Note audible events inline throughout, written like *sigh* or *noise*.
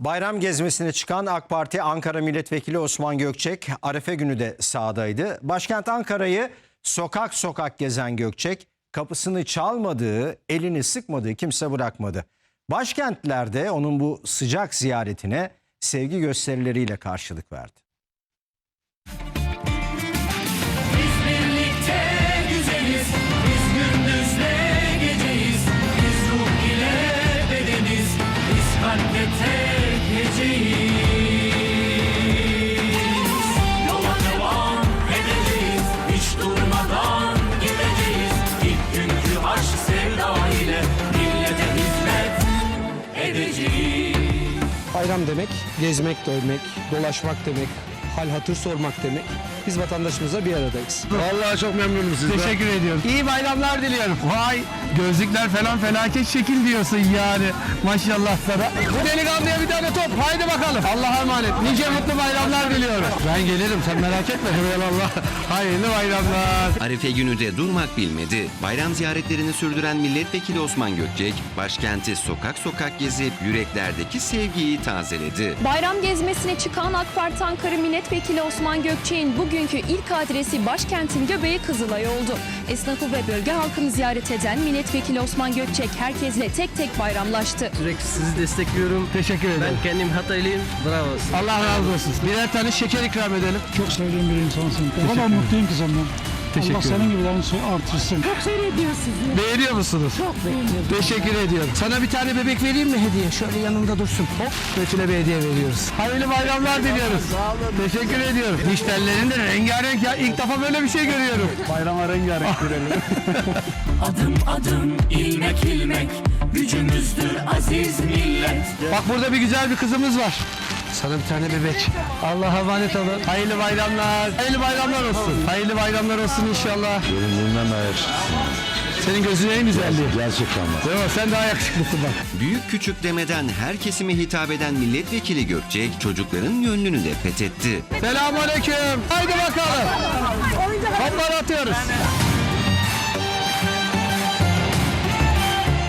Bayram gezmesine çıkan AK Parti Ankara Milletvekili Osman Gökçek Arefe günü de sahadaydı. Başkent Ankara'yı sokak sokak gezen Gökçek kapısını çalmadığı, elini sıkmadığı kimse bırakmadı. Başkentlerde onun bu sıcak ziyaretine sevgi gösterileriyle karşılık verdi. Bayram demek, gezmek demek, dolaşmak demek, hal hatır sormak demek. Biz vatandaşımızla bir aradayız. Vallahi çok memnunum sizden. Teşekkür ediyorum. İyi bayramlar diliyorum. Vay gözlükler falan felaket şekil diyorsun yani. Maşallah sana. Bu delikanlıya bir tane top. Haydi bakalım. Allah'a emanet. Nice mutlu bayramlar diliyorum. Ben gelirim sen merak etme. *laughs* Allah. Hayırlı bayramlar. Arife günü de durmak bilmedi. Bayram ziyaretlerini sürdüren milletvekili Osman Gökçek, başkenti sokak sokak gezip yüreklerdeki sevgiyi tazeledi. Bayram gezmesine çıkan AK Parti Ankara Milletvekili Osman Gökçek'in bugünkü ilk adresi başkentin göbeği Kızılay oldu. Esnafı ve bölge halkını ziyaret eden milletvekili Osman Gökçek herkesle tek tek bayramlaştı. Sürekli sizi destekliyorum. Teşekkür ederim. Ben kendim Hataylıyım. Bravo. Allah razı olsun. Birer tane şeker ikram edelim. Çok sevdiğim bir insansın. O kadar mutluyum ki senden. Teşekkür Allah senin gibilerini artırsın. Beğeniyor musunuz? Çok beğeniyorum. Teşekkür ediyorum. Sana bir tane bebek vereyim mi hediye? Şöyle yanında dursun. Hop Betül'e bir hediye veriyoruz. Hayırlı bayramlar diliyoruz. Sağ olun. Teşekkür ediyorum. Diş tellerinde rengarenk ya. İlk defa böyle bir şey görüyorum. Bayrama rengarenk *laughs* görelim. Adım adım ilmek ilmek gücümüzdür aziz millet. Bak burada bir güzel bir kızımız var. Sana bir tane bebek. Allah'a emanet olun. Hayırlı bayramlar. Hayırlı bayramlar olsun. Hayırlı bayramlar olsun inşallah. Göründüğünden daha Senin gözün en güzelliği. Gerçekten bak. Değil mi? Sen daha yakışıklısın bak. Büyük küçük demeden her kesime hitap eden milletvekili Gökçek, çocukların gönlünü de fethetti. Selamünaleyküm. Haydi bakalım. Toplar atıyoruz.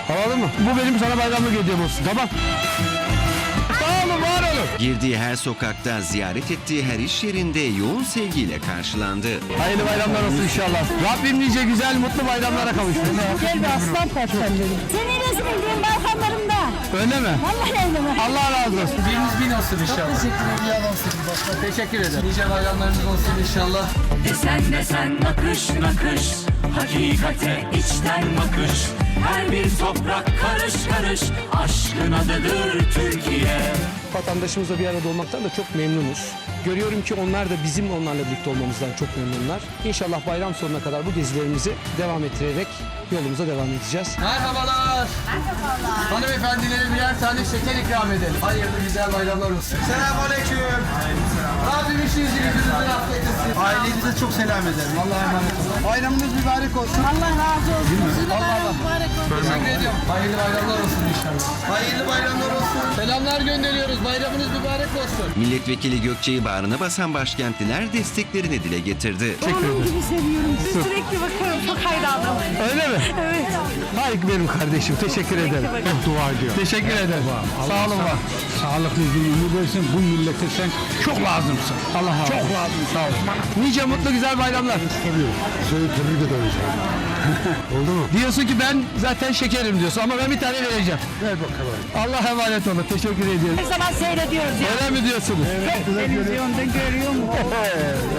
Alalım mı? Bu benim sana bayramlık hediyem olsun. Tamam. Girdiği her sokakta, ziyaret ettiği her iş yerinde yoğun sevgiyle karşılandı. Hayırlı bayramlar olsun inşallah. Rabbim nice güzel, mutlu bayramlara kavuştursun. Gel bir aslan parçam benim. Seni nasıl bildiğim balkonlarımda. Öyle mi? Vallahi öyle mi? Allah razı olsun. Biriniz bin olsun inşallah. Teşekkür ederim. Nice bayramlarınız olsun inşallah. Desen desen nakış nakış Hakikate içten bakış Her bir toprak karış karış Aşkın adıdır Türkiye Vatandaşımızla bir arada olmaktan da çok memnunuz. Görüyorum ki onlar da bizim onlarla birlikte olmamızdan çok memnunlar. İnşallah bayram sonuna kadar bu gezilerimizi devam ettirerek yolumuza devam edeceğiz. Merhabalar. Merhabalar. Hanımefendilere birer tane şeker ikram edelim. Hayırlı güzel bayramlar olsun. Selamünaleyküm. Rabbim işinizi gücünüzü getirsin. Ailenize çok selam ederim. Allah'a emanet olun. Bayramınız mübarek olsun. Allah razı olsun. Allah. Teşekkür ediyorum. Hayırlı bayramlar olsun inşallah. Hayırlı bayramlar olsun. Selamlar gönderiyoruz. Bayramınız mübarek olsun. Milletvekili Gökçek'i bağrına basan başkentliler desteklerini dile getirdi. Onun gibi seviyorum. Sürekli bakıyorum. Çok hayranım. Öyle mi? Evet. Hay benim kardeşim. Teşekkür ederim. Hep dua ediyor. Teşekkür ederim. Sağ olun var. Sağlıklı uzun ömür versin. Bu millete sen çok lazımsın. Allah Çok lazım. Sağ olun. Nice mutlu güzel bayramlar. Seni tebrik ederim. *laughs* Oldu mu? Diyorsun ki ben zaten şekerim diyorsun ama ben bir tane vereceğim. Ver bakalım. Allah'a emanet olun. Teşekkür ediyorum. Her zaman seyrediyoruz. ya. Öyle mi diyorsunuz? Televizyonda görüyorum. Millete *laughs*